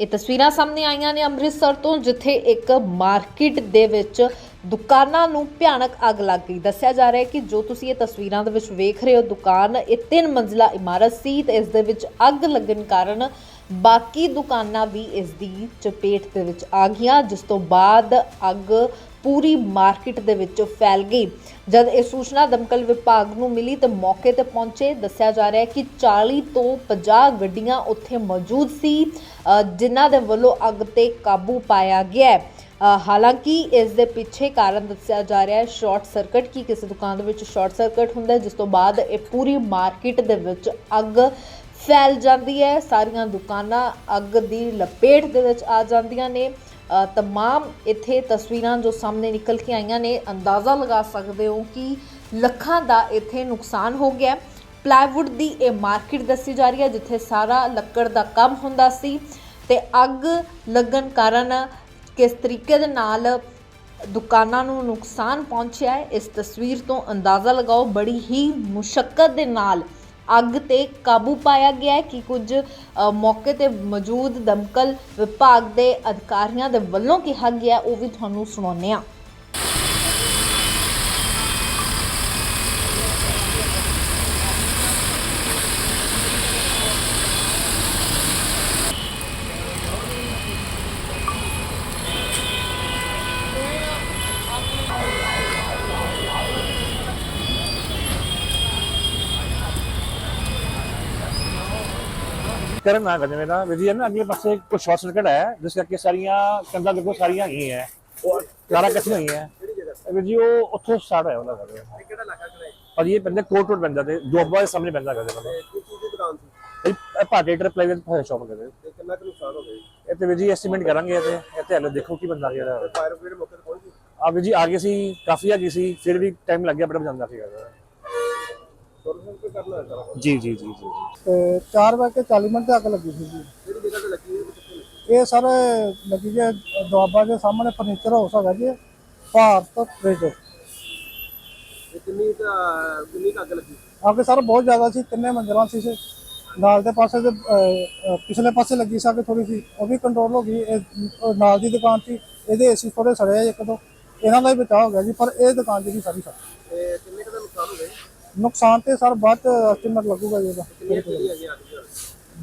ਇਹ ਤਸਵੀਰਾਂ ਸਾਹਮਣੇ ਆਈਆਂ ਨੇ ਅੰਮ੍ਰਿਤਸਰ ਤੋਂ, ਜਿੱਥੇ ਇੱਕ ਮਾਰਕੀਟ ਦੇ ਵਿੱਚ ਦੁਕਾਨਾਂ ਨੂੰ ਭਿਆਨਕ ਅੱਗ ਲੱਗ ਗਈ। ਦੱਸਿਆ ਜਾ ਰਿਹਾ ਹੈ ਕਿ ਜੋ ਤੁਸੀਂ ਇਹ ਤਸਵੀਰਾਂ ਦੇ ਵਿੱਚ ਵੇਖ ਰਹੇ ਹੋ, ਦੁਕਾਨ ਇਹ ਤਿੰਨ ਮੰਜ਼ਲਾ ਇਮਾਰਤ ਸੀ ਤੇ ਇਸ ਦੇ ਵਿੱਚ ਅੱਗ ਲੱਗਣ ਕਾਰਨ ਬਾਕੀ ਦੁਕਾਨਾਂ ਵੀ ਇਸ ਦੀ ਚਪੇਟ ਦੇ ਵਿੱਚ ਆ ਗਈਆਂ, ਜਿਸ ਤੋਂ ਬਾਅਦ ਅੱਗ ਪੂਰੀ ਮਾਰਕੀਟ ਦੇ ਵਿੱਚ ਫੈਲ ਗਈ। ਜਦ ਇਹ ਸੂਚਨਾ ਦਮਕਲ ਵਿਭਾਗ ਨੂੰ ਮਿਲੀ ਤਾਂ ਮੌਕੇ ਤੇ ਪਹੁੰਚੇ ਦੱਸਿਆ ਜਾ ਰਿਹਾ ਹੈ ਕਿ 40 ਤੋਂ 50 ਗੱਡੀਆਂ ਉੱਥੇ ਮੌਜੂਦ ਸੀ ਜਿਨ੍ਹਾਂ ਦੇ ਵੱਲੋਂ ਅੱਗ ਤੇ ਕਾਬੂ ਪਾਇਆ ਗਿਆ ਹੈ। ਹਾਲਾਂਕਿ ਇਸ ਦੇ ਪਿੱਛੇ ਕਾਰਨ ਦੱਸਿਆ ਜਾ ਰਿਹਾ ਹੈ, ਸ਼ਾਰਟ ਸਰਕਟ ਕੀ ਕਿਸੇ ਦੁਕਾਨ ਦੇ ਵਿੱਚ ਸ਼ਾਰਟ ਸਰਕਟ ਹੁੰਦਾ ਜਿਸ ਤੋਂ ਬਾਅਦ ਇਹ ਪੂਰੀ ਮਾਰਕੀਟ ਦੇ ਵਿੱਚ ਅੱਗ ਫੈਲ ਜਾਂਦੀ ਹੈ। ਸਾਰੀਆਂ ਦੁਕਾਨਾਂ ਅੱਗ ਦੀ ਲਪੇਟ ਦੇ ਵਿੱਚ ਆ ਜਾਂਦੀਆਂ ਨੇ। ਤਮਾਮ ਇੱਥੇ ਤਸਵੀਰਾਂ ਜੋ ਸਾਹਮਣੇ ਨਿਕਲ ਕੇ ਆਈਆਂ ਨੇ, ਅੰਦਾਜ਼ਾ ਲਗਾ ਸਕਦੇ ਹੋ ਕਿ ਲੱਖਾਂ ਦਾ ਇੱਥੇ ਨੁਕਸਾਨ ਹੋ ਗਿਆ ਹੈ। ਪਲਾਈਵੁੱਡ ਦੀ ਇਹ ਮਾਰਕੀਟ ਦੱਸੀ ਜਾ ਰਹੀ ਹੈ, ਜਿੱਥੇ ਸਾਰਾ ਲੱਕੜ ਦਾ ਕੰਮ ਹੁੰਦਾ ਸੀ ਤੇ ਅੱਗ ਲੱਗਣ ਕਾਰਨ ਕਿਸ ਤਰੀਕੇ ਦੇ ਨਾਲ ਦੁਕਾਨਾਂ ਨੂੰ ਨੁਕਸਾਨ ਪਹੁੰਚਿਆ ਹੈ, ਇਸ ਤਸਵੀਰ ਤੋਂ ਅੰਦਾਜ਼ਾ ਲਗਾਓ ਬੜੀ ਹੀ ਮੁਸ਼ਕਲ ਦੇ ਨਾਲ ਅੱਗ ਤੇ ਕਾਬੂ ਪਾਇਆ ਗਿਆ ਹੈ ਕਿ ਕੁਝ ਮੌਕੇ ਤੇ ਮੌਜੂਦ ਦਮਕਲ ਵਿਭਾਗ ਦੇ ਅਧਿਕਾਰੀਆਂ ਦੇ ਵੱਲੋਂ ਕਿਹਾ ਗਿਆ ਉਹ ਵੀ ਤੁਹਾਨੂੰ ਸੁਣਾਉਂਦੇ ਹਾਂ। ਕਰਨ ਨਾ ਕਰਦੇ। ਮੇਰਾ ਵੀ ਇਹ ਨਾ ਅਗਲੇ ਪਾਸੇ ਕੁਝ ਸ਼ਾਰਟ ਸਰਕਟ ਹੈ ਜਿਸ ਕਰਕੇ ਸਾਰੀਆਂ ਕੰਧਾਂ ਦੇਖੋ ਸਾਰੀਆਂ ਹੈਗੀਆਂ ਹੈ। ਉਹ ਕਾਰਾਂ ਇਕੱਠੀਆਂ ਹੋਈਆਂ ਹੈ। ਵੀ ਜੀ ਉਹ ਉੱਥੋਂ ਸਟਾਰਟ ਹੋਇਆ ਉਹਨਾਂ ਦਾ। ਕਿਹੜਾ ਇਲਾਕਾ ਕਿਹੜਾ ਹੈ? ਪਰ ਇਹ ਬੰਦੇ ਕੋਟ ਰੋਡ ਬੰਦਾ ਤੇ ਜੋਬਾ ਦੇ ਸਾਹਮਣੇ ਬੰਦਾ ਕਰਦੇ ਬੰਦੇ। ਕਿਸ ਚੀਜ਼ ਦੀ ਦੁਕਾਨ ਸੀ? ਇਹ ਭਾਟੇ ਟਰ ਪ੍ਰਾਈਵੇਟ ਸ਼ਾਪ ਕਰਦੇ। ਤੇ ਕਿੰਨਾ ਕੁ ਨੁਕਸਾਨ ਹੋ ਗਿਆ ਜੀ? ਤੇ ਵੀ ਜੀ ਐਸਟੀਮੇਟ ਕਰਾਂਗੇ ਇਹ ਤੇ। ਹਲੇ ਦੇਖੋ ਕੀ ਬੰਦਾ ਜਿਹੜਾ। ਫਾਇਰ ਬ੍ਰਿਗੇਡ ਮੌਕੇ ਤੇ ਪਹੁੰਚ ਗਈ? ਆ ਵੀ ਜੀ ਆਗੇ ਸੀ ਕਾਫੀ ਆ ਗਈ ਸੀ ਫਿਰ ਵੀ ਟਾਈਮ ਲੱਗ ਗਿਆ ਬੜਾ ਜਾਂਦਾ ਸੀਗਾ। ਸੋਲੂਸ਼ਨ ਕੋਈ ਕਰਨਾ ਹੈ ਸਾਰਾ ਜੀ ਜੀ ਜੀ ਜੀ। ਤੇ 4 ਵਜੇ 40 ਮਿੰਟ ਤੇ ਅੱਗ ਲੱਗੀ ਸੀ ਜੀ। ਇਹ ਸਰ ਲੱਗੀ ਜੇ ਦੁਆਬਾ ਦੇ ਸਾਹਮਣੇ ਫਰਨੀਚਰ ਹਾਊਸ ਹੈਗਾ ਜੀ ਭਾਰਤ ਫ੍ਰਿਜ ਤੇ ਕਿੰਨੀ ਕੁ, ਕਿੰਨੀ ਕੁ ਅੱਗ ਲੱਗੀ? ਅੱਗ ਸਰ ਬਹੁਤ ਜ਼ਿਆਦਾ ਸੀ ਤਿੰਨੇ ਮੰਜ਼ਿਲਾਂ ਸੀ ਸੀ ਨਾਲ ਦੇ ਪਾਸੇ ਤੇ ਪਿਛਲੇ ਪਾਸੇ ਲੱਗੀ ਸੀ ਅੱਗ ਥੋੜੀ ਸੀ ਉਹ ਵੀ ਕੰਟਰੋਲ ਹੋ ਗਈ। ਇਹ ਨਾਲ ਦੀ ਦੁਕਾਨ ਸੀ ਇਹਦੇ ਏਸੀ ਥੋੜੇ ਸੜੇ ਆ ਇੱਕ ਦੋ। ਇਹਨਾਂ ਦਾ ਹੀ ਬਚਾਅ ਹੋ ਗਿਆ ਜੀ ਪਰ ਇਹ ਦੁਕਾਨ ਜਿਹੜੀ ਸਾਰੀ ਸੜ ਤੇ ਕਿੰਨੇ ਕੁ ਨੁਕਸਾਨ ਤੇ ਸਰ ਬਾਅਦ ਐਸਟੀਮੇਟ ਲੱਗੂਗਾ ਜੀ ਇਹਦਾ।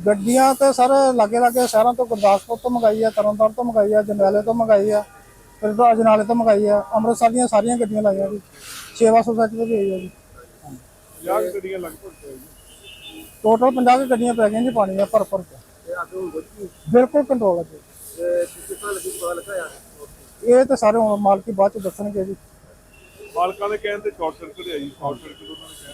ਗੱਡੀਆਂ ਤੇ ਸਰ ਲਾਗੇ ਲਾਗੇ ਸ਼ਹਿਰਾਂ ਤੋਂ ਗੁਰਦਾਸਪੁਰ ਤੋਂ ਮੰਗਾਈ ਆ ਤਰਨਤਾਰਨ ਤੋਂ ਮੰਗਾਈ ਆ ਜੰਡਿਆਲੇ ਤੋਂ ਮੰਗਾਈ ਆ ਫਿਰ ਤੋਂ ਅਜਨਾਲੇ ਤੋਂ ਮੰਗਾਈ ਆ ਅੰਮ੍ਰਿਤਸਰ ਦੀਆਂ ਸਾਰੀਆਂ ਗੱਡੀਆਂ ਲਾਈਆਂ ਜੀ। ਸੇਵਾ ਸੁਸਾਇਟੀ ਤੋਂ ਵੀ ਆਈ ਆ ਜੀ। 50 ਗੱਡੀਆਂ ਲਗਭਗ ਟੋਟਲ 50 ਕੁ ਗੱਡੀਆਂ ਪੈ ਗਈਆਂ ਜੀ ਪਾਣੀ ਆ ਭਰ ਭਰ ਕੇ ਬਿਲਕੁਲ ਕੰਟਰੋਲ ਹੈ ਜੀ। ਇਹ ਤੇ ਸਾਰੇ ਮਾਲਕੀ ਬਾਅਦ ਚ ਦੱਸਣਗੇ ਜੀ। ਮਾਲਕਾਂ ਦੇ ਕਹਿਣ ਤੇ ਸ਼ਾਰਟ ਸਰਕਟ ਹੈ ਜੀ ਸ਼ਾਰਟ ਸਰਕਟ ਉਹਨਾਂ ਨੇ ਕਿਹਾ